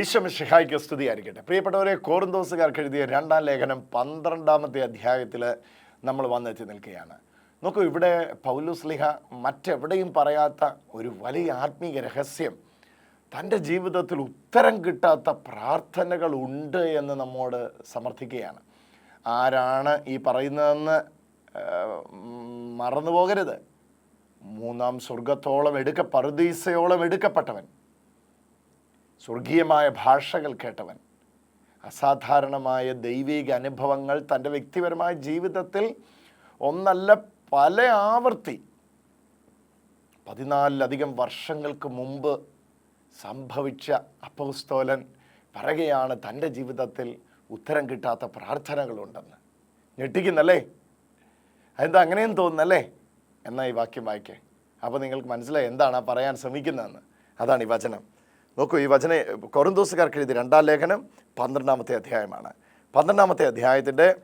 ഈശ്വമിഷിഹായിക്ക് സ്തുതിയായിരിക്കട്ടെ പ്രിയപ്പെട്ടവരെ കോറിന്തോസുകാർക്ക് എഴുതിയ രണ്ടാം ലേഖനം പന്ത്രണ്ടാമത്തെ അധ്യായത്തിൽ നമ്മൾ വന്നെത്തി നിൽക്കുകയാണ്. നോക്കൂ ഇവിടെ പൗലുസ്ലിഹ മറ്റെവിടെയും പറയാത്ത ഒരു വലിയ ആത്മീയ രഹസ്യം. തന്റെ ജീവിതത്തിൽ ഉത്തരം കിട്ടാത്ത പ്രാർത്ഥനകൾ ഉണ്ട് എന്ന് നമ്മോട് സമർത്ഥിക്കുകയാണ്. ആരാണ് ഈ പറയുന്നതെന്ന് മറന്നു പോകരുത് മൂന്നാം സ്വർഗത്തോളം എടുക്ക പറുദീസയോളം എടുക്കപ്പെട്ടവൻ. സ്വർഗീയമായ ഭാഷകൾ കേട്ടവൻ അസാധാരണമായ ദൈവിക അനുഭവങ്ങൾ തന്റെ വ്യക്തിപരമായ ജീവിതത്തിൽ ഒന്നല്ല പല ആവർത്തി. പതിനാലിലധികം വർഷങ്ങൾക്ക് മുമ്പ് സംഭവിച്ച അപ്പോസ്തോലൻ പറയുകയാണ് തന്റെ ജീവിതത്തിൽ ഉത്തരം കിട്ടാത്ത പ്രാർത്ഥനകളുണ്ടെന്ന്. ഞെട്ടിക്കുന്നല്ലേ? അതെന്താ അങ്ങനെയും തോന്നുന്നല്ലേ? എന്നാ ഈ വാക്യം വായിക്കേ. അപ്പോൾ നിങ്ങൾക്ക് മനസ്സിലായി എന്താണ് പറയാൻ ശ്രമിക്കുന്നതെന്ന്. അതാണ് ഈ വചനം. നോക്കൂ ഈ വചന കൊറന്തോസുകാർക്ക് എഴുതി രണ്ടാം ലേഖനം പന്ത്രണ്ടാമത്തെ അധ്യായമാണ്. പന്ത്രണ്ടാമത്തെ അധ്യായത്തിന്റെ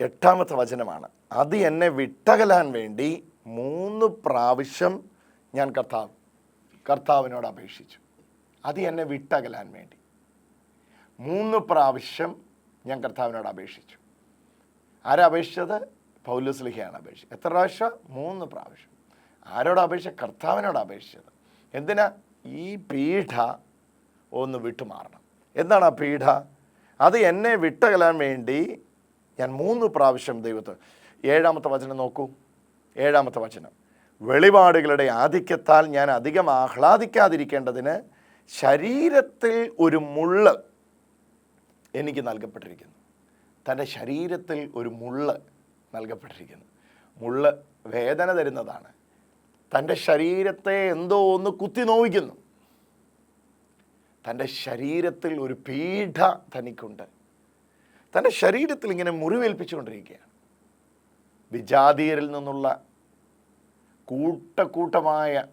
എട്ടാമത്തെ വചനമാണ്. അത് എന്നെ വിട്ടകലാൻ വേണ്ടി മൂന്ന് പ്രാവശ്യം ഞാൻ കർത്താവ് കർത്താവിനോട് അപേക്ഷിച്ചു. അത് എന്നെ വിട്ടകലാൻ വേണ്ടി മൂന്ന് പ്രാവശ്യം ഞാൻ കർത്താവിനോട് അപേക്ഷിച്ചു. ആരാ അപേക്ഷിച്ചത്? പൗലുസ്ലിഹയാണ് അപേക്ഷിച്ചത്. എത്ര പ്രാവശ്യം? മൂന്ന് പ്രാവശ്യം. ആരോട് അപേക്ഷിച്ച കർത്താവിനോട് അപേക്ഷിച്ചത്. എന്തിനാ? ഈ പീഠ ഒന്ന് വിട്ടുമാറണം. എന്താണ് ആ പീഠ? അത് എന്നെ വിട്ടകലാൻ വേണ്ടി ഞാൻ മൂന്ന് പ്രാവശ്യം ദൈവത്തെ ഏഴാമത്തെ വചനം നോക്കൂ. ഏഴാമത്തെ വചനം. വെളിപാടുകളുടെ ആധിക്യത്താൽ ഞാൻ അധികം ആഹ്ലാദിക്കാതിരിക്കേണ്ടതിന് ശരീരത്തിൽ ഒരു മുള്ള് എനിക്ക് നൽകപ്പെട്ടിരിക്കുന്നു. തന്റെ ശരീരത്തിൽ ഒരു മുള്ള് നൽകപ്പെട്ടിരിക്കുന്നു. മുള്ള് വേദന തരുന്നതാണ്. തന്റെ ശരീരത്തെ എന്തോ ഒന്ന് കുത്തി നോവിക്കുന്നു. തന്റെ ശരീരത്തിൽ ഒരു പീഠ തനിക്കുണ്ട്. തന്റെ ശരീരത്തിൽ ഇങ്ങനെ മുറിവേൽപ്പിച്ചുകൊണ്ടിരിക്കുകയാണ്. വിജാതീയരിൽ നിന്നുള്ള കൂട്ടക്കൂട്ടമായ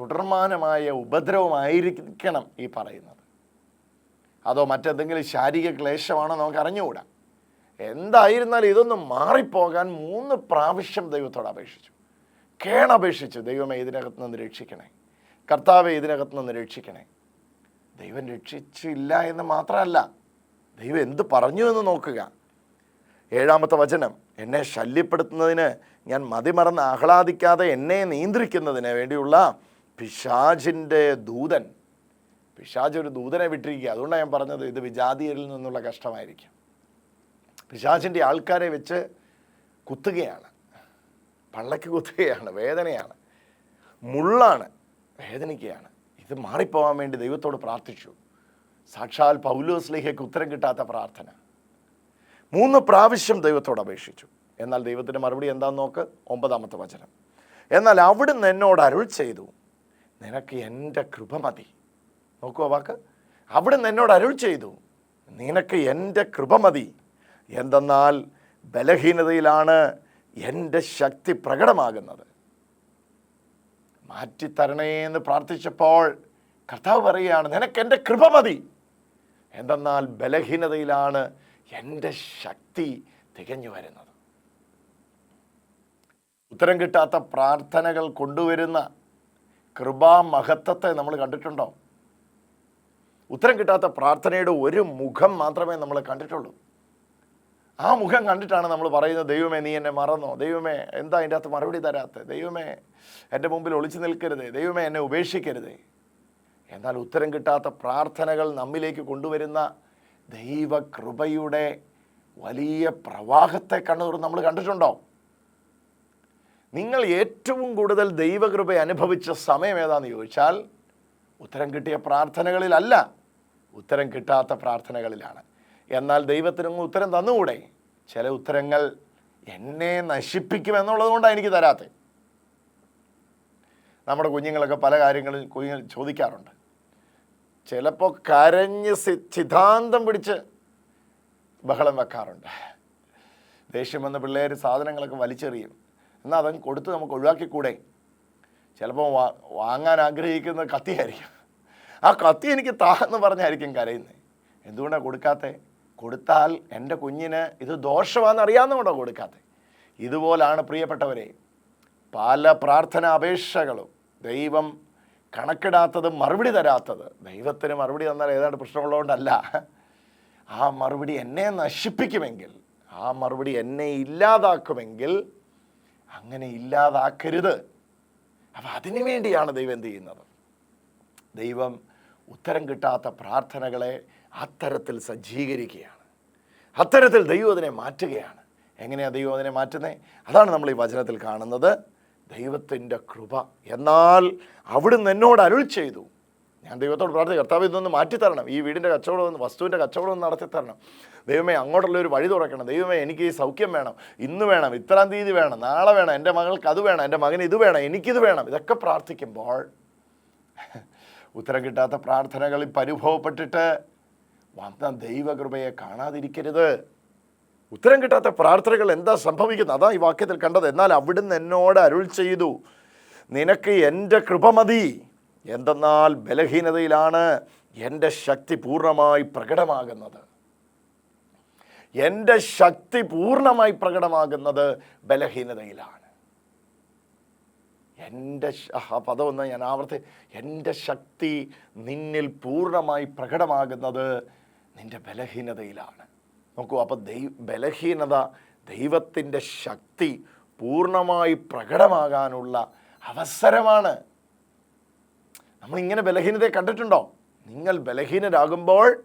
തുടർമാനമായ ഉപദ്രവമായിരിക്കണം ഈ പറയുന്നത്. അതോ മറ്റെന്തെങ്കിലും ശാരീരിക ക്ലേശമാണോ നമുക്ക് അറിഞ്ഞുകൂടാ. എന്തായിരുന്നാലും ഇതൊന്നും മാറിപ്പോകാൻ മൂന്ന് പ്രാവശ്യം ദൈവത്തോട് അപേക്ഷിച്ചു. കേണപേക്ഷിച്ചു ദൈവമേ ഇതിനകത്ത് നിന്ന് രക്ഷിക്കണേ. കർത്താവെ ഇതിനകത്ത് നിന്ന് രക്ഷിക്കണേ. ദൈവം രക്ഷിച്ചില്ല എന്ന് മാത്രമല്ല ദൈവം എന്ത് പറഞ്ഞു എന്ന് നോക്കുക. ഏഴാമത്തെ വചനം എന്നെ ശല്യപ്പെടുത്തുന്നതിന് ഞാൻ മതിമറന്ന് ആഹ്ലാദിക്കാതെ എന്നെ നിയന്ത്രിക്കുന്നതിന് വേണ്ടിയുള്ള പിശാജിന്റെ ദൂതൻ. പിശാജ് ഒരു ദൂതനെ വിട്ടിരിക്കുക. അതുകൊണ്ടാണ് ഞാൻ പറഞ്ഞത് ഇത് വിജാതിയരിൽ നിന്നുള്ള കഷ്ടമായിരിക്കും. പിശാജിന്റെ ആൾക്കാരെ വെച്ച് കുത്തുകയാണ്. പള്ളക്ക് കുത്തുകയാണ് വേദനയാണ്. മുള്ളാണ് വേദനിക്കുകയാണ്. ഇത് മാറിപ്പോവാൻ വേണ്ടി ദൈവത്തോട് പ്രാർത്ഥിച്ചു. സാക്ഷാൽ പൗലോസ്ലിഹയ്ക്ക് ഉത്തരം കിട്ടാത്ത പ്രാർത്ഥന. മൂന്ന് പ്രാവശ്യം ദൈവത്തോട് അപേക്ഷിച്ചു. എന്നാൽ ദൈവത്തിന്റെ മറുപടി എന്താണെന്ന് നോക്ക്? ഒമ്പതാമത്തെ വചനം. എന്നാൽ അവിടുന്ന് എന്നോട് അരുൾ ചെയ്തു നിനക്ക് എന്റെ കൃപ മതി. നോക്കുക വാക്ക്. അവിടുന്ന് എന്നോട് അരുൾ ചെയ്തു നിനക്ക് എന്റെ കൃപ മതി. എന്തെന്നാൽ ബലഹീനതയിലാണ് എന്റെ ശക്തി പ്രകടമാകുന്നത്. മാറ്റിത്തരണേ എന്ന് പ്രാർത്ഥിച്ചപ്പോൾ കർത്താവ് പറയുകയാണ് നിനക്ക് എന്റെ കൃപ മതി. എന്തെന്നാൽ ബലഹീനതയിലാണ് എന്റെ ശക്തി തികഞ്ഞു വരുന്നത്. ഉത്തരം കിട്ടാത്ത പ്രാർത്ഥനകൾ കൊണ്ടുവരുന്ന കൃപാമഹത്വത്തെ നമ്മൾ കണ്ടിട്ടുണ്ടോ? ഉത്തരം കിട്ടാത്ത പ്രാർത്ഥനയുടെ ഒരു മുഖം മാത്രമേ നമ്മൾ കണ്ടിട്ടുള്ളൂ. ആ മുഖം കണ്ടിട്ടാണ് നമ്മൾ പറയുന്നത് ദൈവമേ നീ എന്നെ മറന്നോ? ദൈവമേ എന്താ അതിന്റെ അകത്ത് മറുപടി തരാത്ത ദൈവമേ എന്റെ മുമ്പിൽ ഒളിച്ചു നിൽക്കരുത്. ദൈവമേ എന്നെ ഉപേക്ഷിക്കരുത്. എന്നാൽ ഉത്തരം കിട്ടാത്ത പ്രാർത്ഥനകൾ നമ്മിലേക്ക് കൊണ്ടുവരുന്ന ദൈവകൃപയുടെ വലിയ പ്രവാഹത്തെ കണ്ണൂർ നമ്മൾ കണ്ടിട്ടുണ്ടോ? നിങ്ങൾ ഏറ്റവും കൂടുതൽ ദൈവകൃപ അനുഭവിച്ച സമയം ഏതാണെന്ന് ചോദിച്ചാൽ ഉത്തരം കിട്ടിയ പ്രാർത്ഥനകളിലല്ല ഉത്തരം കിട്ടാത്ത പ്രാർത്ഥനകളിലാണ്. എന്നാൽ ദൈവത്തിനങ്ങ് ഉത്തരം തന്നുകൂടെ? ചില ഉത്തരങ്ങൾ എന്നെ നശിപ്പിക്കുമെന്നുള്ളത് കൊണ്ടാണ് എനിക്ക് തരാത്തത്. നമ്മുടെ കുഞ്ഞുങ്ങളൊക്കെ പല കാര്യങ്ങളിൽ കുഞ്ഞുങ്ങൾ ചോദിക്കാറുണ്ട്. ചിലപ്പോൾ കരഞ്ഞ് സിദ്ധാന്തം പിടിച്ച് ബഹളം വെക്കാറുണ്ട്. ദേഷ്യം വന്ന പിള്ളേർ സാധനങ്ങളൊക്കെ വലിച്ചെറിയും. എന്നാൽ അതങ്ങ് കൊടുത്ത് നമുക്ക് ഒഴിവാക്കിക്കൂടെ? ചിലപ്പോൾ വാ വാങ്ങാൻ ആഗ്രഹിക്കുന്ന കത്തിയായിരിക്കും ആ കത്തി എനിക്ക് താ എന്ന് പറഞ്ഞായിരിക്കും കരയുന്നത് എന്തുകൊണ്ടാണ് കൊടുക്കാത്തത് കൊടുത്താൽ എന്റെ കുഞ്ഞിന് ഇത് ദോഷമാണെന്ന് അറിയാവുന്നതുകൊണ്ടോ കൊടുക്കാത്തത്. ഇതുപോലാണ് പ്രിയപ്പെട്ടവരെ പല പ്രാർത്ഥന അപേക്ഷകളും ദൈവം കണക്കിടാത്തത് മറുപടി തരാത്തത്. ദൈവത്തിന് മറുപടി തന്നാൽ ഏതാണ്ട് പ്രശ്നമുള്ളതുകൊണ്ടല്ല. ആ മറുപടി എന്നെ നശിപ്പിക്കുമെങ്കിൽ ആ മറുപടി എന്നെ ഇല്ലാതാക്കുമെങ്കിൽ അങ്ങനെ ഇല്ലാതാക്കരുത്. അപ്പം അതിനു വേണ്ടിയാണ് ദൈവം എന്ത് ചെയ്യുന്നത്? ദൈവം ഉത്തരം കിട്ടാത്ത പ്രാർത്ഥനകളെ അത്തരത്തിൽ സജ്ജീകരിക്കുകയാണ്. അത്തരത്തിൽ ദൈവം അതിനെ മാറ്റുകയാണ്. എങ്ങനെയാണ് ദൈവം അതിനെ മാറ്റുന്നത് അതാണ് നമ്മൾ ഈ വചനത്തിൽ കാണുന്നത്. ദൈവത്തിന്റെ കൃപ. എന്നാൽ അവിടുന്ന് എന്നോട് അരുൾ ചെയ്തു. ഞാൻ ദൈവത്തോട് പ്രാർത്ഥിച്ചു കർത്താവ് ഇതൊന്ന് മാറ്റിത്തരണം. ഈ വീടിന്റെ കച്ചവടം ഒന്ന് വസ്തുവിന്റെ കച്ചവടം ഒന്ന് നടത്തിത്തരണം. ദൈവമേ അങ്ങോട്ടുള്ള ഒരു വഴി തുറക്കണം. ദൈവമേ എനിക്ക് ഈ സൗഖ്യം വേണം. ഇന്ന് വേണം ഇത്രാം തീയതി വേണം നാളെ വേണം എന്റെ മകൾക്ക് അത് വേണം എന്റെ മകന് ഇത് വേണം എനിക്കിത് വേണം. ഇതൊക്കെ പ്രാർത്ഥിക്കുമ്പോൾ ഉത്തരം കിട്ടാത്ത പ്രാർത്ഥനകളിൽ പരിഭവപ്പെട്ടിട്ട് വന്ന ദൈവകൃപയെ കാണാതിരിക്കരുത്. ഉത്തരം കിട്ടാത്ത പ്രാർത്ഥനകൾ എന്താ സംഭവിക്കുന്നത്? അതാ ഈ വാക്യത്തിൽ കണ്ടത്. എന്നാൽ അവിടുന്ന് എന്നോട് അരുൾ ചെയ്തു നിനക്ക് എന്റെ കൃപ മതി. എന്തെന്നാൽ ബലഹീനതയിലാണ് എന്റെ ശക്തി പൂർണമായി പ്രകടമാകുന്നത്. എന്റെ ശക്തി പൂർണമായി പ്രകടമാകുന്നത് ബലഹീനതയിലാണ്. എന്റെ ആ പദം ഒന്ന് ഞാൻ ആവർത്തി. എന്റെ ശക്തി നിന്നിൽ പൂർണമായി പ്രകടമാകുന്നത് നിന്റെ ബലഹീനതയിലാണ്. നോക്കൂ അപ്പോൾ ദൈ ബലഹീനത ദൈവത്തിന്റെ ശക്തി പൂർണമായി പ്രകടമാകാനുള്ള അവസരമാണ്. നമ്മളിങ്ങനെ ബലഹീനതയെ കണ്ടിട്ടുണ്ടോ? നിങ്ങൾ ബലഹീനരാകുമ്പോൾ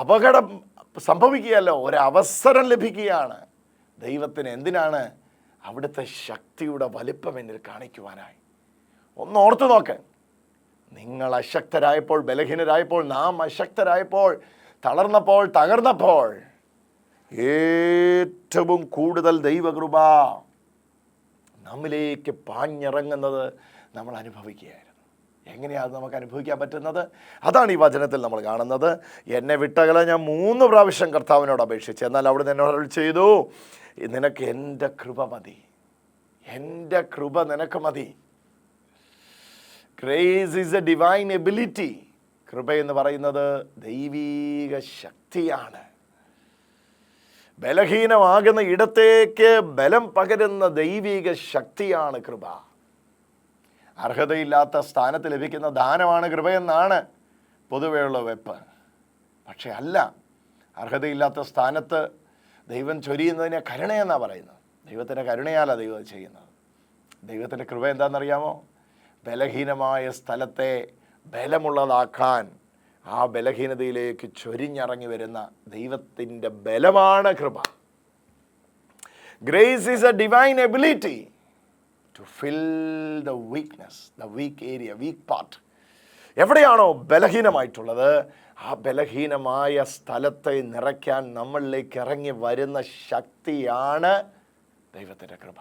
അപകടം സംഭവിക്കുകയല്ലോ ഒരവസരം ലഭിക്കുകയാണ്. ദൈവത്തിന് എന്തിനാണ് അവിടുത്തെ ശക്തിയുടെ വലിപ്പം എന്നിൽ കാണിക്കുവാനായി. ഒന്ന് ഓർത്തു നോക്ക്. നിങ്ങൾ അശക്തരായപ്പോൾ ബലഹീനരായപ്പോൾ നാം അശക്തരായപ്പോൾ തളർന്നപ്പോൾ തകർന്നപ്പോൾ ഏറ്റവും കൂടുതൽ ദൈവകൃപ നമ്മിലേക്ക് പാഞ്ഞിറങ്ങുന്നത് നമ്മൾ അനുഭവിക്കുകയായിരുന്നു. എങ്ങനെയാണ് നമുക്ക് അനുഭവിക്കാൻ പറ്റുന്നത്? അതാണ് ഈ വചനത്തിൽ നമ്മൾ കാണുന്നത്. എന്നെ വിട്ടകളെ ഞാൻ മൂന്ന് പ്രാവശ്യം കർത്താവിനോട് അപേക്ഷിച്ചു. എന്നാൽ അവിടെ എന്നോട് ചെയ്തു. നിനക്ക് എന്റെ കൃപ മതി. എന്റെ കൃപ നിനക്ക് മതി. Grace is a divine ability കൃപ എന്ന് പറയുന്നത് ദൈവീക ശക്തിയാണ്. ബലഹീനമാകുന്ന ഇടത്തേക്ക് ബലം പകരുന്ന ദൈവിക ശക്തിയാണ് കൃപ. അർഹതയില്ലാത്ത സ്ഥാനത്ത് ലഭിക്കുന്ന ദാനമാണ് കൃപയെന്നാണ് പൊതുവെയുള്ള വെപ്പ്. പക്ഷെ അല്ല അർഹതയില്ലാത്ത സ്ഥാനത്ത് ദൈവം ചൊരിയുന്നതിനെ കരുണയെന്നാണ് പറയുന്നത്. ദൈവത്തിന്റെ കരുണയാലാണ് ദൈവം ചെയ്യുന്നത്. ദൈവത്തിന്റെ കൃപ എന്താണെന്നറിയാമോ? ബലഹീനമായ സ്ഥലത്തെ ബലമുള്ളതാക്കാൻ ആ ബലഹീനതയിലേക്ക് ചൊരിഞ്ഞിറങ്ങി വരുന്ന ദൈവത്തിന്റെ ബലമാണ് കൃപ. Grace is a divine ability to fill the weakness the weak area weak part എവിടെയാണോ ബലഹീനമായിട്ടുള്ളത് ആ ബലഹീനമായ സ്ഥലത്തെ നിറയ്ക്കാൻ നമ്മളിലേക്ക് ഇറങ്ങി വരുന്ന ശക്തിയാണ് ദൈവത്തിന്റെ കൃപ.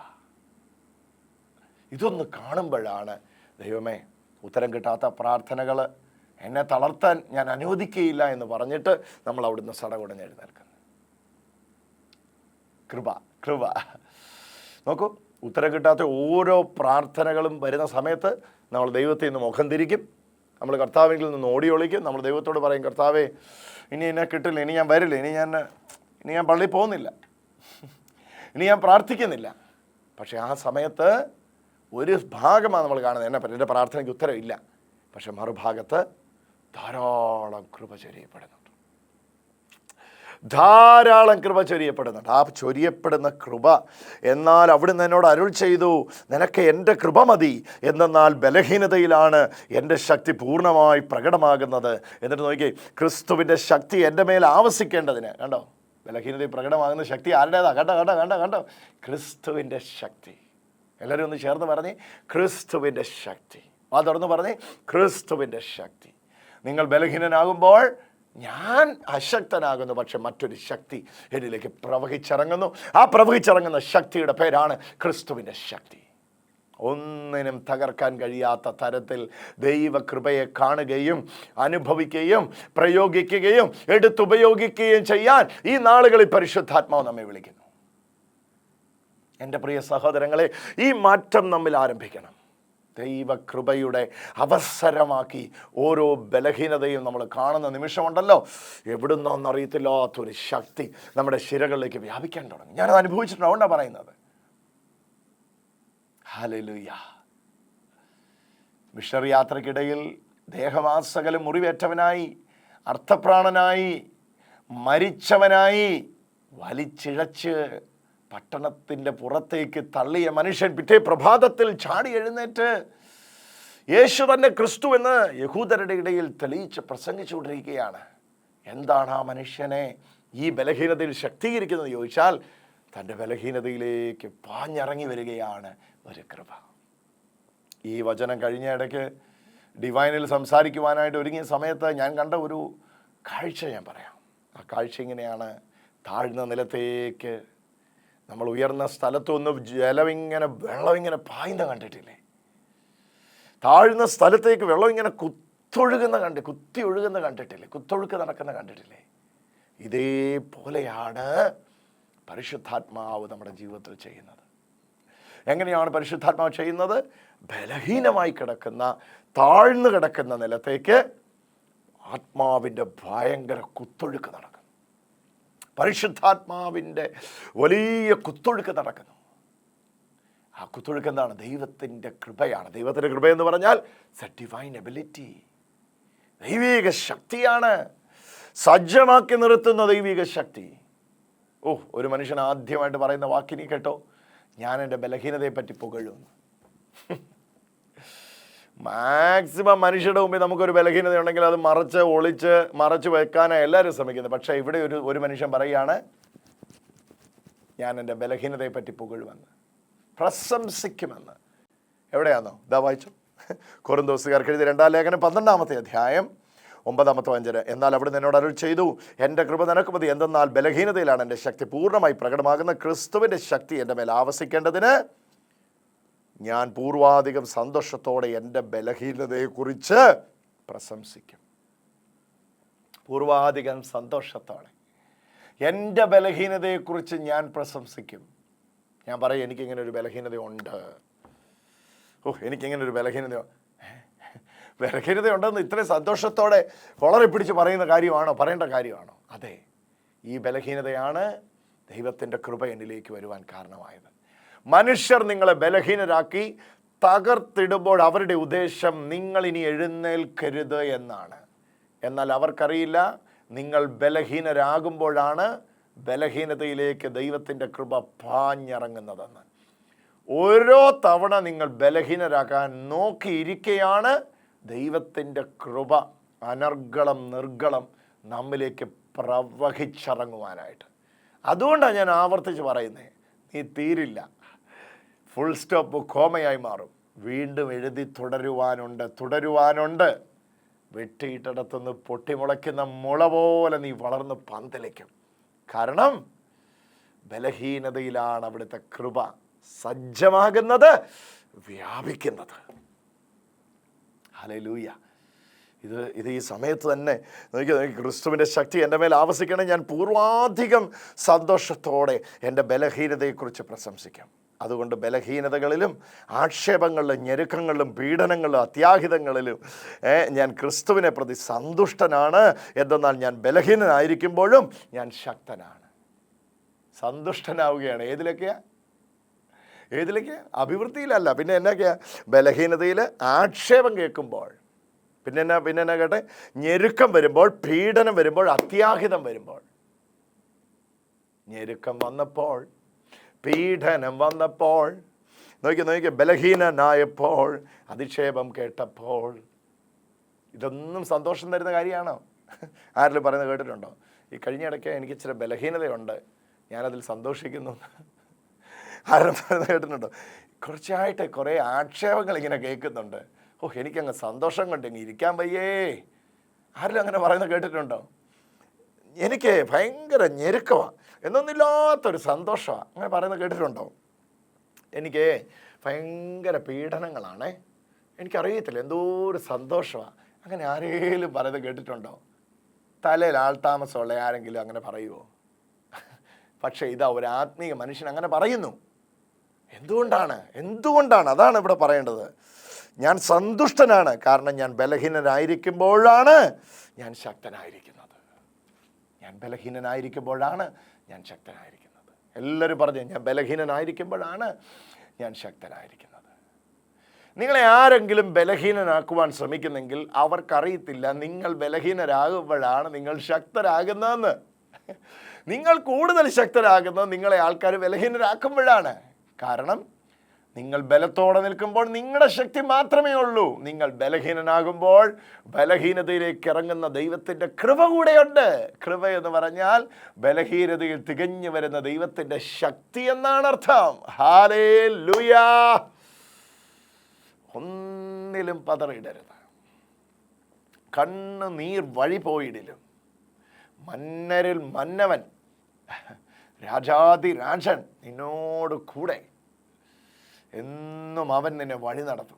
ഇതൊന്ന് കാണുമ്പോഴാണ് ദൈവമേ ഉത്തരം കിട്ടാത്ത പ്രാർത്ഥനകൾ എന്നെ തളർത്താൻ ഞാൻ അനുവദിക്കുകയില്ല എന്ന് പറഞ്ഞിട്ട് നമ്മൾ അവിടുന്ന് സടകുടഞ്ഞ് എഴുന്നേൽക്കുന്നത്. കൃപ കൃപ. നോക്കൂ ഉത്തരം കിട്ടാത്ത ഓരോ പ്രാർത്ഥനകളും വരുന്ന സമയത്ത് നമ്മൾ ദൈവത്തിൽ നിന്ന് മുഖം തിരിക്കും. നമ്മൾ കർത്താവിൽ നിന്ന് ഓടി ഒളിക്കും. നമ്മൾ ദൈവത്തോട് പറയും കർത്താവേ ഇനി എന്നെ കിട്ടില്ല ഇനി ഞാൻ വരില്ല ഇനി ഞാൻ ഇനി ഞാൻ പള്ളിയിൽ പോകുന്നില്ല. ഇനി ഞാൻ പ്രാർത്ഥിക്കുന്നില്ല. പക്ഷേ ആ സമയത്ത് ഒരു ഭാഗമാണ് നമ്മൾ കാണുന്നത്. എന്നെ എന്റെ പ്രാർത്ഥനയ്ക്ക് ഉത്തരവില്ല. പക്ഷെ മറുഭാഗത്ത് ധാരാളം കൃപ ചൊരിയപ്പെടുന്നുണ്ട് ധാരാളം കൃപ ചൊരിയപ്പെടുന്നുണ്ട്. ആ ചൊരിയപ്പെടുന്ന കൃപ എന്നാൽ അവിടുന്ന് എന്നോട് അരുൾ ചെയ്തു നിനക്ക് എന്റെ കൃപ മതി. എന്തെന്നാൽ ബലഹീനതയിലാണ് എന്റെ ശക്തി പൂർണമായി പ്രകടമാകുന്നത്. എന്നിട്ട് നോക്കി ക്രിസ്തുവിന്റെ ശക്തി എന്റെ മേൽ ആവസിക്കേണ്ടതിന്. കണ്ടോ? ബലഹീനതയിൽ പ്രകടമാകുന്ന ശക്തി ആരുടേതാ? കണ്ടോ കണ്ടോ കണ്ടോ കണ്ടോ? ക്രിസ്തുവിന്റെ ശക്തി. എല്ലാവരും ഒന്ന് ചേർന്ന് പറഞ്ഞ് ക്രിസ്തുവിന്റെ ശക്തി. ആ തുറന്ന് പറഞ്ഞ് ക്രിസ്തുവിന്റെ ശക്തി. നിങ്ങൾ ബലഹീനനാകുമ്പോൾ ഞാൻ അശക്തനാകുന്നു പക്ഷെ മറ്റൊരു ശക്തി എന്നിലേക്ക് പ്രവഹിച്ചിറങ്ങുന്നു. ആ പ്രവഹിച്ചിറങ്ങുന്ന ശക്തിയുടെ പേരാണ് ക്രിസ്തുവിന്റെ ശക്തി. ഒന്നിനും തകർക്കാൻ കഴിയാത്ത തരത്തിൽ ദൈവകൃപയെ കാണുകയും അനുഭവിക്കുകയും പ്രയോഗിക്കുകയും എടുത്തുപയോഗിക്കുകയും ചെയ്യാൻ ഈ നാളുകളിൽ പരിശുദ്ധാത്മാവ് നമ്മെ വിളിക്കുന്നു. എന്റെ പ്രിയ സഹോദരങ്ങളെ ഈ മാറ്റം നമ്മിൽ ആരംഭിക്കണം. ദൈവകൃപയുടെ അവസരമാക്കി ഓരോ ബലഹീനതയും നമ്മൾ കാണുന്ന നിമിഷമുണ്ടല്ലോ. എവിടുന്നോന്നറിയത്തില്ലാത്തൊരു ശക്തി നമ്മുടെ ശിരകളിലേക്ക് വ്യാപിക്കാൻ തുടങ്ങി. ഞാനത് അനുഭവിച്ചിട്ടുണ്ട്? അതുകൊണ്ടാണ് പറയുന്നത്. ഹാലലുയ മിഷണറി യാത്രക്കിടയിൽ ദേഹമാസകലം മുറിവേറ്റവനായി അർത്ഥപ്രാണനായി മരിച്ചവനായി വലിച്ചിഴച്ച് പട്ടണത്തിന്റെ പുറത്തേക്ക് തള്ളിയ മനുഷ്യൻ പിറ്റേ പ്രഭാതത്തിൽ ചാടി എഴുന്നേറ്റ് യേശു തന്നെ ക്രിസ്തു എന്ന് യഹൂദരുടെ ഇടയിൽ തെളിയിച്ച് പ്രസംഗിച്ചുകൊണ്ടിരിക്കുകയാണ് എന്താണ് ആ മനുഷ്യനെ ഈ ബലഹീനതയിൽ ശക്തീകരിക്കുന്നത്? ചോദിച്ചാൽ തന്റെ ബലഹീനതയിലേക്ക് പാഞ്ഞിറങ്ങി വരികയാണ് ഒരു കൃപ. ഈ വചനം കഴിഞ്ഞ ഇടയ്ക്ക് ഡിവൈനിൽ സംസാരിക്കുവാനായിട്ട് ഒരുങ്ങിയ സമയത്ത് ഞാൻ കണ്ട ഒരു കാഴ്ച ഞാൻ പറയാം. ആ കാഴ്ച ഇങ്ങനെയാണ്. താഴ്ന്ന നിലത്തേക്ക് നമ്മൾ ഉയർന്ന സ്ഥലത്തൊന്ന് ജലം ഇങ്ങനെ വെള്ളം ഇങ്ങനെ പായുന്ന കണ്ടിട്ടില്ലേ? താഴ്ന്ന സ്ഥലത്തേക്ക് വെള്ളം ഇങ്ങനെ കുത്തൊഴുകുന്ന കണ്ട് കുത്തി ഒഴുകുന്ന കണ്ടിട്ടില്ലേ? കുത്തൊഴുക്ക് നടക്കുന്ന കണ്ടിട്ടില്ലേ? ഇതേപോലെയാണ് പരിശുദ്ധാത്മാവ് നമ്മുടെ ജീവിതത്തിൽ ചെയ്യുന്നത്. എങ്ങനെയാണ് പരിശുദ്ധാത്മാവ് ചെയ്യുന്നത്? ബലഹീനമായി കിടക്കുന്ന താഴ്ന്നു കിടക്കുന്ന നിലത്തേക്ക് ആത്മാവിന്റെ ഭയങ്കര കുത്തൊഴുക്ക് നടക്കും. പരിശുദ്ധാത്മാവിന്റെ വലിയ കുത്തൊഴുക്ക് നടക്കുന്നു. ആ കുത്തൊഴുക്ക് എന്താണ്? ദൈവത്തിന്റെ കൃപയാണ്. ദൈവത്തിന്റെ കൃപ എന്ന് പറഞ്ഞാൽ ഡിവൈൻ എബിലിറ്റി ദൈവിക ശക്തിയാണ്. സജ്ജമാക്കി നിർത്തുന്ന ദൈവിക ശക്തി. ഓ ഒരു മനുഷ്യൻ ആദ്യമായിട്ട് പറയുന്ന വാക്കിനി കേട്ടോ? ഞാൻ എന്റെ ബലഹീനതയെ പറ്റി പുകഴുന്നു. മാക്സിമം മനുഷ്യരുടെ മുമ്പിൽ നമുക്കൊരു ബലഹീനത ഉണ്ടെങ്കിൽ അത് മറച്ച് ഒളിച്ച് മറച്ച് വെക്കാനാണ് എല്ലാവരും ശ്രമിക്കുന്നത്. പക്ഷേ ഇവിടെ ഒരു ഒരു മനുഷ്യൻ പറയുകയാണ് ഞാൻ എന്റെ ബലഹീനതയെ പറ്റി പുകഴുമെന്ന് പ്രശംസിക്കുമെന്ന്. എവിടെയാണോ ഇതാ വായിച്ചു. കുറുന്തോസുകാർക്ക് എഴുതി രണ്ടാം ലേഖനം പന്ത്രണ്ടാമത്തെ അധ്യായം ഒമ്പതാമത്തെ അഞ്ചര എന്നാൽ അവിടെ എന്നോട് അരുൾ ചെയ്തു എന്റെ കൃപ നിനക്ക് മതി. എന്തെന്നാൽ ബലഹീനതയിലാണ് എന്റെ ശക്തി. പൂർണമായി പ്രകടമാകുന്ന ക്രിസ്തുവിന്റെ ശക്തി എന്റെ മേൽ ആവസിക്കേണ്ടതിന് ഞാൻ പൂർവാധികം സന്തോഷത്തോടെ എന്റെ ബലഹീനതയെക്കുറിച്ച് പ്രശംസിക്കും. പൂർവാധികം സന്തോഷത്തോടെ എന്റെ ബലഹീനതയെക്കുറിച്ച് ഞാൻ പ്രശംസിക്കും. ഞാൻ പറയും എനിക്കിങ്ങനെ ഒരു ബലഹീനതയുണ്ട്. ഓ എനിക്കിങ്ങനെ ഒരു ബലഹീനത ബലഹീനതയുണ്ടെന്ന് ഇത്രയും സന്തോഷത്തോടെ വളരെ പിടിച്ച് പറയുന്ന കാര്യമാണോ? പറയേണ്ട കാര്യമാണോ? അതെ ഈ ബലഹീനതയാണ് ദൈവത്തിന്റെ കൃപ എന്നിലേക്ക് വരുവാൻ കാരണമായത്. മനുഷ്യർ നിങ്ങളെ ബലഹീനരാക്കി തകർത്തിടുമ്പോൾ അവരുടെ ഉദ്ദേശം നിങ്ങൾ ഇനി എഴുന്നേൽക്കരുത് എന്നാണ്. എന്നാൽ അവർക്കറിയില്ല നിങ്ങൾ ബലഹീനരാകുമ്പോഴാണ് ബലഹീനതയിലേക്ക് ദൈവത്തിന്റെ കൃപ പാഞ്ഞിറങ്ങുന്നതെന്ന്. ഓരോ തവണ നിങ്ങൾ ബലഹീനരാക്കാൻ നോക്കിയിരിക്കെയാണ് ദൈവത്തിന്റെ കൃപ അനർഗളം നിർഗളം നമ്മിലേക്ക് പ്രവഹിച്ചിറങ്ങുവാനായിട്ട്. അതുകൊണ്ടാണ് ഞാൻ ആവർത്തിച്ച് പറയുന്നത് നീ തീരില്ല. ഫുൾ സ്റ്റോപ്പ് കോമയായി മാറും. വീണ്ടും എഴുതി തുടരുവാനുണ്ട് തുടരുവാനുണ്ട്. വെട്ടിയിട്ടിടത്തുനിന്ന് പൊട്ടിമുളയ്ക്കുന്ന മുള പോലെ നീ വളർന്ന് പന്തലിക്കും. കാരണം ബലഹീനതയിലാണ് അവിടുത്തെ കൃപ സജ്ജമാകുന്നത് വ്യാപിക്കുന്നത്. ഹലലൂയ ഇത് ഇത് ഈ സമയത്ത് തന്നെ നോക്കി ക്രിസ്തുവിന്റെ ശക്തി എന്റെ മേൽ ആവസിക്കണം. ഞാൻ പൂർവാധികം സന്തോഷത്തോടെ എന്റെ ബലഹീനതയെക്കുറിച്ച് പ്രശംസിക്കാം. അതുകൊണ്ട് ബലഹീനതകളിലും ആക്ഷേപങ്ങളിലും ഞെരുക്കങ്ങളിലും പീഡനങ്ങളിലും അത്യാഹിതങ്ങളിലും ഞാൻ ക്രിസ്തുവിനെ പ്രതി സന്തുഷ്ടനാണ്. എന്തെന്നാൽ ഞാൻ ബലഹീനനായിരിക്കുമ്പോഴും ഞാൻ ശക്തനാണ്. സന്തുഷ്ടനാവുകയാണ്. ഏതിലൊക്കെയാ? ഏതിലേക്ക്? അഭിവൃദ്ധിയിലല്ല. പിന്നെ എന്നൊക്കെയാ? ബലഹീനതയിൽ ആക്ഷേപം കേൾക്കുമ്പോൾ. പിന്നെ എന്നാ പിന്നെ എന്നാ കേട്ടെ? ഞെരുക്കം വരുമ്പോൾ പീഡനം വരുമ്പോൾ അത്യാഹിതം വരുമ്പോൾ. ഞെരുക്കം വന്നപ്പോൾ പീഡനം വന്നപ്പോൾ നോക്കി നോക്കി ബലഹീനനായപ്പോൾ അധിക്ഷേപം കേട്ടപ്പോൾ. ഇതൊന്നും സന്തോഷം തരുന്ന കാര്യമാണോ? ആരെങ്കിലും പറയുന്നത് കേട്ടിട്ടുണ്ടോ? ഈ കഴിഞ്ഞ ഇടയ്ക്ക് എനിക്ക് ഇച്ചിരി ബലഹീനതയുണ്ട്. ഞാനതിൽ സന്തോഷിക്കുന്നു. ആരും പറയുന്നത് കേട്ടിട്ടുണ്ടോ? കുറച്ചായിട്ട് കുറേ ആക്ഷേപങ്ങൾ ഇങ്ങനെ കേൾക്കുന്നുണ്ട്. ഓ എനിക്കങ്ങ് സന്തോഷം കൊണ്ട് ഇങ്ങനെ ഇരിക്കാൻ വയ്യേ. ആരെങ്കിലും അങ്ങനെ പറയുന്നത് കേട്ടിട്ടുണ്ടോ? എനിക്ക് ഭയങ്കര ഞെരുക്കമാണ് എന്നൊന്നില്ലാത്തൊരു സന്തോഷമാണ് അങ്ങനെ പറയുന്നത് കേട്ടിട്ടുണ്ടോ? എനിക്ക് ഭയങ്കര പീഡനങ്ങളാണ്. എനിക്കറിയത്തില്ല എന്തോ ഒരു സന്തോഷമാണ് അങ്ങനെ ആരെങ്കിലും പറയുന്നത് കേട്ടിട്ടുണ്ടോ? തലയിൽ ആൾതാമസമുള്ള ആരെങ്കിലും അങ്ങനെ പറയുമോ പക്ഷേ ഇതാ ഒരു ആത്മീയ മനുഷ്യൻ അങ്ങനെ പറയുന്നു. എന്തുകൊണ്ടാണ്? എന്തുകൊണ്ടാണ്? അതാണ് ഇവിടെ പറയേണ്ടത്. ഞാൻ സന്തുഷ്ടനാണ്. കാരണം ഞാൻ ബലഹീനനായിരിക്കുമ്പോഴാണ് ഞാൻ ശക്തനായിരിക്കുന്നത്. ഞാൻ ബലഹീനനായിരിക്കുമ്പോഴാണ് ഞാൻ ശക്തനായിരിക്കുന്നത്. എല്ലാവരും പറഞ്ഞു ഞാൻ ബലഹീനനായിരിക്കുമ്പോഴാണ് ഞാൻ ശക്തനായിരിക്കുന്നത്. നിങ്ങളെ ആരെങ്കിലും ബലഹീനനാക്കുവാൻ ശ്രമിക്കുന്നെങ്കിൽ അവർക്കറിയത്തില്ല നിങ്ങൾ ബലഹീനരാകുമ്പോഴാണ് നിങ്ങൾ ശക്തരാകുന്നതെന്ന്. നിങ്ങൾ കൂടുതൽ ശക്തരാകുന്നത് നിങ്ങളെ ആൾക്കാർ ബലഹീനരാക്കുമ്പോഴാണ്. കാരണം നിങ്ങൾ ബലത്തോടെ നിൽക്കുമ്പോൾ നിങ്ങളുടെ ശക്തി മാത്രമേ ഉള്ളൂ. നിങ്ങൾ ബലഹീനനാകുമ്പോൾ ബലഹീനതയിലേക്ക് ഇറങ്ങുന്ന ദൈവത്തിന്റെ കൃപ കൂടെയുണ്ട്. കൃപ എന്ന് പറഞ്ഞാൽ ബലഹീനതയിൽ തികഞ്ഞു വരുന്ന ദൈവത്തിന്റെ ശക്തി എന്നാണ് അർത്ഥം. ഹാലേ ലുയാ ഒന്നിലും പതറിയിടരുത്. കണ്ണ് നീർ വഴി പോയിടിലും. മന്നരിൽ മന്നവൻ. രാജാതി രാജൻ നിന്നോട് കൂടെ. എന്നും അവൻ നിന്നെ വഴി നടത്തും.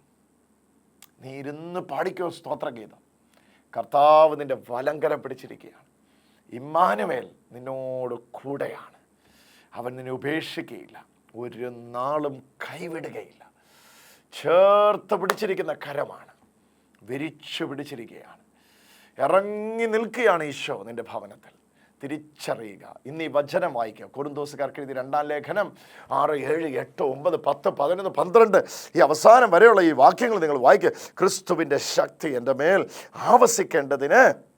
നീ ഇരുന്ന് പാടിക്കോ സ്തോത്രഗീതം കർത്താവ് നിന്റെ വലങ്കര പിടിച്ചിരിക്കുകയാണ്. ഇമ്മാനുവേൽ നിന്നോട് കൂടെയാണ്. അവൻ നിന്നെ ഉപേക്ഷിക്കുകയില്ല. ഒരു നാളും കൈവിടുകയില്ല. ചേർത്ത് പിടിച്ചിരിക്കുന്ന കരമാണ്. വിരിച്ചു പിടിച്ചിരിക്കുകയാണ്. ഇറങ്ങി നിൽക്കുകയാണ് ഈശോ നിന്റെ ഭവനത്തിൽ. തിരിച്ചറിയുക. ഇന്ന് ഈ വചനം വായിക്കുക. കുറുന്തോസുകാർക്ക് എഴുതി രണ്ടാം ലേഖനം ആറ് ഏഴ് എട്ട് ഒമ്പത് പത്ത് പതിനൊന്ന് പന്ത്രണ്ട് ഈ അവസാനം വരെയുള്ള ഈ വാക്യങ്ങൾ നിങ്ങൾ വായിക്കുക. ക്രിസ്തുവിന്റെ ശക്തി എന്റെ മേൽ ആവസിക്കേണ്ടതിന്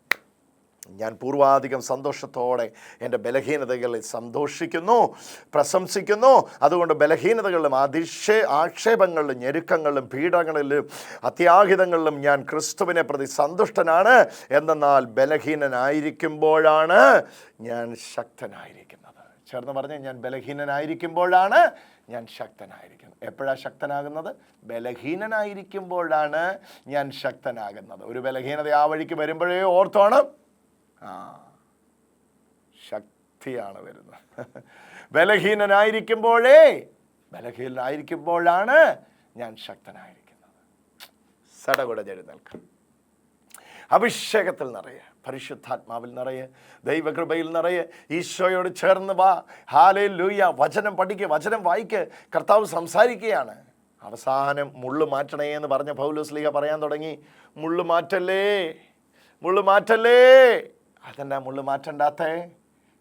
ഞാൻ പൂർവാധികം സന്തോഷത്തോടെ എന്റെ ബലഹീനതകളിൽ സന്തോഷിക്കുന്നു പ്രശംസിക്കുന്നു. അതുകൊണ്ട് ബലഹീനതകളിലും അതിശയ ആക്ഷേപങ്ങളിലും ഞെരുക്കങ്ങളിലും പീഡകളിലും അത്യാഹിതങ്ങളിലും ഞാൻ ക്രിസ്തുവിനെ പ്രതി സന്തുഷ്ടനാണ്. എന്നാൽ ബലഹീനനായിരിക്കുമ്പോഴാണ് ഞാൻ ശക്തനായിരിക്കുന്നത്. ചേർന്ന് പറഞ്ഞ് ഞാൻ ബലഹീനനായിരിക്കുമ്പോഴാണ് ഞാൻ ശക്തനായിരിക്കുന്നത്. എപ്പോഴാണ് ശക്തനാകുന്നത്? ബലഹീനനായിരിക്കുമ്പോഴാണ് ഞാൻ ശക്തനാകുന്നത്. ഒരു ബലഹീനത ആ വഴിക്ക് വരുമ്പോഴേ ഓർത്തോണം. ആ ശക്തിയാണ് വരുന്നത്. ബലഹീനനായിരിക്കുമ്പോഴേ ബലഹീനനായിരിക്കുമ്പോഴാണ് ഞാൻ ശക്തനായിരിക്കുന്നത്. സടകുട ചെഴുന്നേൽക്കാം അഭിഷേകത്തിൽ നിറയെ പരിശുദ്ധാത്മാവിൽ നിറയെ ദൈവകൃപയിൽ നിറയെ ഈശോയോട് ചേർന്ന് വാ ഹാലേ ലൂയ വചനം പഠിക്കുക വചനം വായിക്ക് കർത്താവ് സംസാരിക്കുകയാണ്. അവസാനം മുള്ളു മാറ്റണേ എന്ന് പറഞ്ഞ പൗലോസ്ലിഹ പറയാൻ തുടങ്ങി മുള്ളു മാറ്റല്ലേ? മുള്ളു മാറ്റല്ലേ? അതെന്നാ മുള്ളു മാറ്റണ്ടാത്തേ?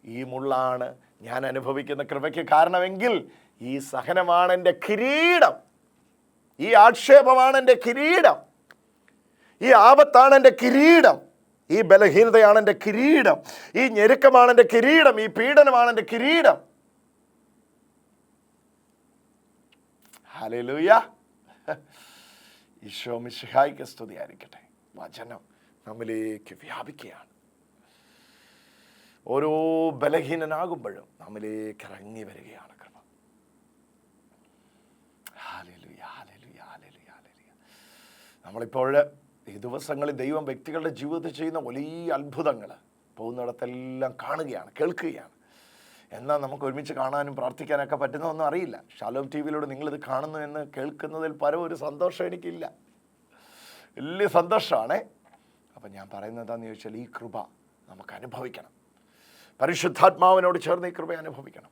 ഈ മുള്ളാണ് ഞാൻ അനുഭവിക്കുന്ന കൃപയ്ക്ക് കാരണമെങ്കിൽ ഈ സഹനമാണ് എന്റെ കിരീടം. ഈ ആക്ഷേപമാണ് എന്റെ കിരീടം. ഈ ആപത്താണ് എന്റെ കിരീടം. ഈ ബലഹീനതയാണ് എന്റെ കിരീടം. ഈ ഞെരുക്കമാണ് എന്റെ കിരീടം. ഈ പീഡനമാണ് എന്റെ കിരീടം. ഹല്ലേലൂയ. ഈശോ മിശിഹായിക്ക് സ്തുതിയായിരിക്കട്ടെ. വചനം നമ്മിലേക്ക് വ്യാപിക്കുകയാണ്. ഓരോ ബലഹീനനാകുമ്പോഴും നമ്മിലേക്ക് ഇറങ്ങി വരികയാണ് കൃപ. നമ്മളിപ്പോൾ ഈ ദിവസങ്ങളിൽ ദൈവം വ്യക്തികളുടെ ജീവിതത്തിൽ ചെയ്യുന്ന വലിയ അത്ഭുതങ്ങൾ പോകുന്നിടത്തെല്ലാം കാണുകയാണ് കേൾക്കുകയാണ്. എന്നാൽ നമുക്ക് ഒരുമിച്ച് കാണാനും പ്രാർത്ഥിക്കാനൊക്കെ പറ്റുന്നതൊന്നും അറിയില്ല. ഷാലോം ടി വിയിലൂടെ നിങ്ങളിത് കാണുന്നു എന്ന് കേൾക്കുന്നതിൽ പരം ഒരു സന്തോഷം എനിക്കില്ല. വലിയ സന്തോഷമാണ്. അപ്പം ഞാൻ പറയുന്നത് എന്താണെന്ന് ചോദിച്ചാൽ ഈ കൃപ നമുക്ക് അനുഭവിക്കണം. പരിശുദ്ധാത്മാവിനോട് ചേർന്ന് ഈ കൃപ അനുഭവിക്കണം.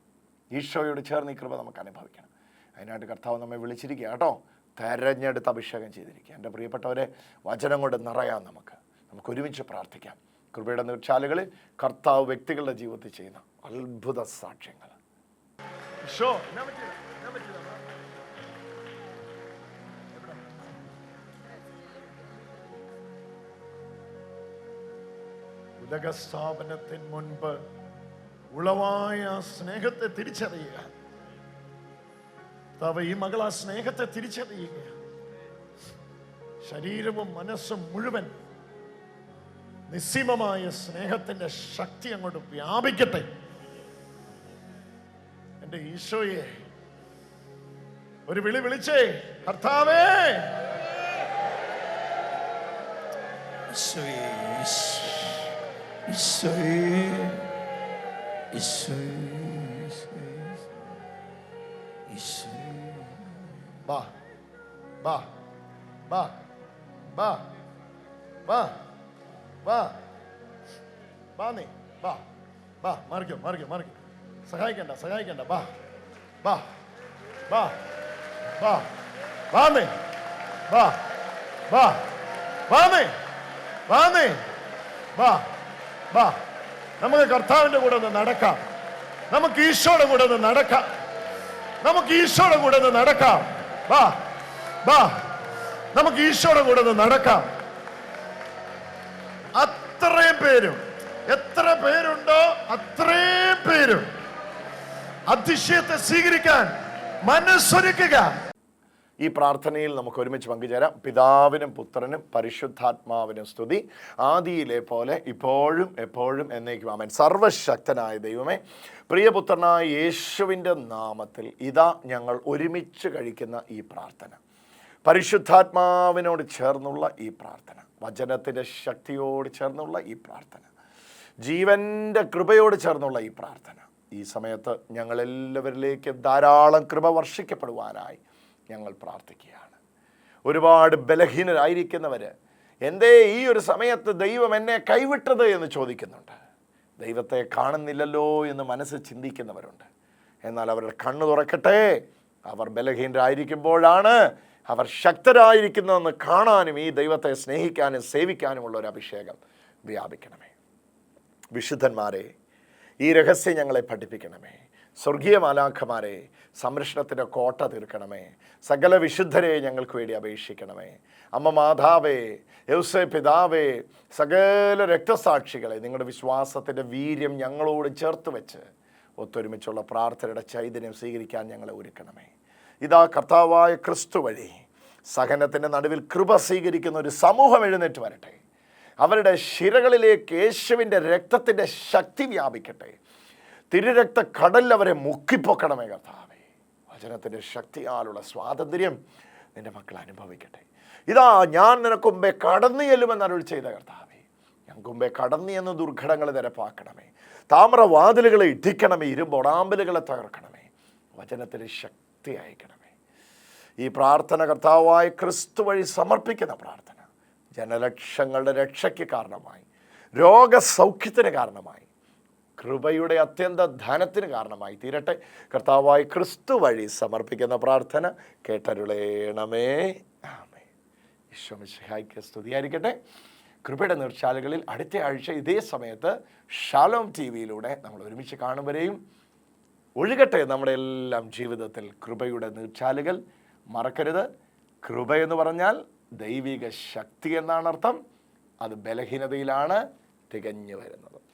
ഈശോയോട് ചേർന്ന് ഈ കൃപ നമുക്ക് അനുഭവിക്കണം. അതിനായിട്ട് കർത്താവ് നമ്മെ വിളിച്ചിരിക്കുക കേട്ടോ. തെരഞ്ഞെടുത്ത് അഭിഷേകം ചെയ്തിരിക്കുക എന്റെ പ്രിയപ്പെട്ടവരെ വചനം കൊണ്ട് നിറയാം നമുക്ക്. നമുക്ക് ഒരുമിച്ച് പ്രാർത്ഥിക്കാം. കൃപയുടെ നീർച്ചാലുകളിൽ കർത്താവ് വ്യക്തികളുടെ ജീവിതത്തിൽ ചെയ്യുന്ന അത്ഭുത സാക്ഷ്യങ്ങൾ? ഉലകസ്ഥാപനത്തിന് മുൻപ് ഉളവായ സ്നേഹത്തെ തിരിച്ചറിയുക. തവ ഈ മകൾ ആ സ്നേഹത്തെ തിരിച്ചറിയുക. ശരീരവും മനസ്സും മുഴുവൻ നിസ്സീമമായ സ്നേഹത്തിന്റെ ശക്തി അങ്ങോട്ട് വ്യാപിക്കട്ടെ. എന്റെ ഈശോയെ ഒരു വിളി വിളിച്ചേ. കർത്താവേ! ഈശോയേ, ഈശോയേ, ബാ ബാ ബാ ബാ ബാ ബാ ബാ നീ ബാ ബാ മറിക്കോ മറിക്കോ മറിക്കോ സഹായിക്കണ്ട സഹായിക്കണ്ട ബാ ബാ ബാ ബാ ബാ നീ ബാ ബാ ബാ നീ ബാ നീ ബാ ബാ നമുക്ക് കർത്താവിന്റെ കൂടെ ഒന്ന് നടക്കാം. നമുക്ക് ഈശോയുടെ കൂടെ ഒന്ന് നടക്കാം. നമുക്ക് ഈശോയുടെ കൂടെ ഒന്ന് നടക്കാം. വാ വാ. നമുക്ക് ഈശോയുടെ കൂടെ ഒന്ന് നടക്കാം. അത്രയും പേരും എത്ര പേരുണ്ടോ അത്രയും പേരും. അതിശയത്തെ സ്വീകരിക്കാൻ മനസ്സൊരുക്കുക. ഈ പ്രാർത്ഥനയിൽ നമുക്ക് ഒരുമിച്ച് പങ്കുചേരാം. പിതാവിനും പുത്രനും പരിശുദ്ധാത്മാവിനും സ്തുതി. ആദിയിലെ പോലെ ഇപ്പോഴും എപ്പോഴും എന്നേക്കും. ആമൻ. സർവശക്തനായ ദൈവമേ പ്രിയപുത്രനായ യേശുവിന്റെ നാമത്തിൽ ഇതാ ഞങ്ങൾ ഒരുമിച്ച് കഴിക്കുന്ന ഈ പ്രാർത്ഥന. പരിശുദ്ധാത്മാവിനോട് ചേർന്നുള്ള ഈ പ്രാർത്ഥന. വചനത്തിന്റെ ശക്തിയോട് ചേർന്നുള്ള ഈ പ്രാർത്ഥന. ജീവന്റെ കൃപയോട് ചേർന്നുള്ള ഈ പ്രാർത്ഥന. ഈ സമയത്ത് ഞങ്ങളെല്ലാവരിലേക്ക് ധാരാളം കൃപ വർഷിക്കപ്പെടുവാനായി. ഞങ്ങൾ പ്രാർത്ഥിക്കുകയാണ്. ഒരുപാട് ബലഹീനരായിരിക്കുന്നവർ എന്തേ ഈ ഒരു സമയത്ത് ദൈവം എന്നെ കൈവിട്ടത് എന്ന് ചോദിക്കുന്നുണ്ട്. ദൈവത്തെ കാണുന്നില്ലല്ലോ എന്ന് മനസ്സ് ചിന്തിക്കുന്നവരുണ്ട്. എന്നാൽ അവരുടെ കണ്ണു തുറക്കട്ടെ. അവർ ബലഹീനരായിരിക്കുമ്പോഴാണ് അവർ ശക്തരായിരിക്കുന്നതെന്ന് കാണാനും ഈ ദൈവത്തെ സ്നേഹിക്കാനും സേവിക്കാനുമുള്ള ഒരു അഭിഷേകം വ്യാപിക്കണമേ. വിശുദ്ധന്മാരെ ഈ രഹസ്യം ഞങ്ങളെ പഠിപ്പിക്കണമേ. സ്വർഗീയ മാലാഖമാരെ സംരക്ഷണത്തിന്റെ കോട്ട തീർക്കണമേ. സകല വിശുദ്ധരെ ഞങ്ങൾക്ക് വേണ്ടി അപേക്ഷിക്കണമേ. അമ്മ മാതാവേ യൗസേ പിതാവേ സകല രക്തസാക്ഷികളെ നിങ്ങളുടെ വിശ്വാസത്തിന്റെ വീര്യം ഞങ്ങളോട് ചേർത്ത് വെച്ച് ഒത്തൊരുമിച്ചുള്ള പ്രാർത്ഥനയുടെ ചൈതന്യം സ്വീകരിക്കാൻ ഞങ്ങളെ ഒരുക്കണമേ. ഇതാ കർത്താവായ ക്രിസ്തു വഴി സഹനത്തിന്റെ നടുവിൽ കൃപ സ്വീകരിക്കുന്ന ഒരു സമൂഹം എഴുന്നേറ്റ് വരട്ടെ. അവരുടെ ശിരകളിലേക്ക് യേശുവിന്റെ രക്തത്തിന്റെ ശക്തി വ്യാപിക്കട്ടെ. തിരുരക്ത കടലിൽ അവരെ മുക്കിപ്പൊക്കണമേ കർത്താവേ. വചനത്തിന്റെ ശക്തിയാലുള്ള സ്വാതന്ത്ര്യം നിന്റെ മക്കൾ അനുഭവിക്കട്ടെ. ഇതാ ഞാൻ നിനക്ക് മുമ്പേ കടന്നു ചെല്ലുമെന്ന് അരുൾ ചെയ്ത കർത്താവേ. ഞങ്ങൾക്ക് മുമ്പേ കടന്നു എന്ന് ദുർഘടങ്ങൾ നിരപ്പാക്കണമേ താമ്രവാതിലുകളെ ഇടിക്കണമേ ഇരുമ്പൊടാമ്പലുകളെ തകർക്കണമേ. വചനത്തിന് ശക്തി അയക്കണമേ. ഈ പ്രാർത്ഥന കർത്താവായ ക്രിസ്തു വഴി സമർപ്പിക്കുന്ന പ്രാർത്ഥന ജനലക്ഷങ്ങളുടെ രക്ഷയ്ക്ക് കാരണമായി രോഗസൗഖ്യത്തിന് കാരണമായി കൃപയുടെ അത്യന്ത ധനത്തിന് കാരണമായി തീരട്ടെ. കർത്താവായി ക്രിസ്തു വഴി സമർപ്പിക്കുന്ന പ്രാർത്ഥന കേട്ടരുളേണമേ. ആമേ സ്തുതിയായിരിക്കട്ടെ. കൃപയുടെ നിർച്ചാലുകളിൽ അടുത്ത ആഴ്ച ഇതേ സമയത്ത് ഷാലോം ടി വിയിലൂടെ നമ്മൾ ഒരുമിച്ച് കാണുവരെയും ഒഴുകട്ടെ നമ്മുടെ എല്ലാം ജീവിതത്തിൽ കൃപയുടെ നീർച്ചാലുകൾ. മറക്കരുത്. കൃപ എന്ന് പറഞ്ഞാൽ ദൈവിക ശക്തി എന്നാണ് അർത്ഥം അത് ബലഹീനതയിലാണ് തികഞ്ഞു വരുന്നത്.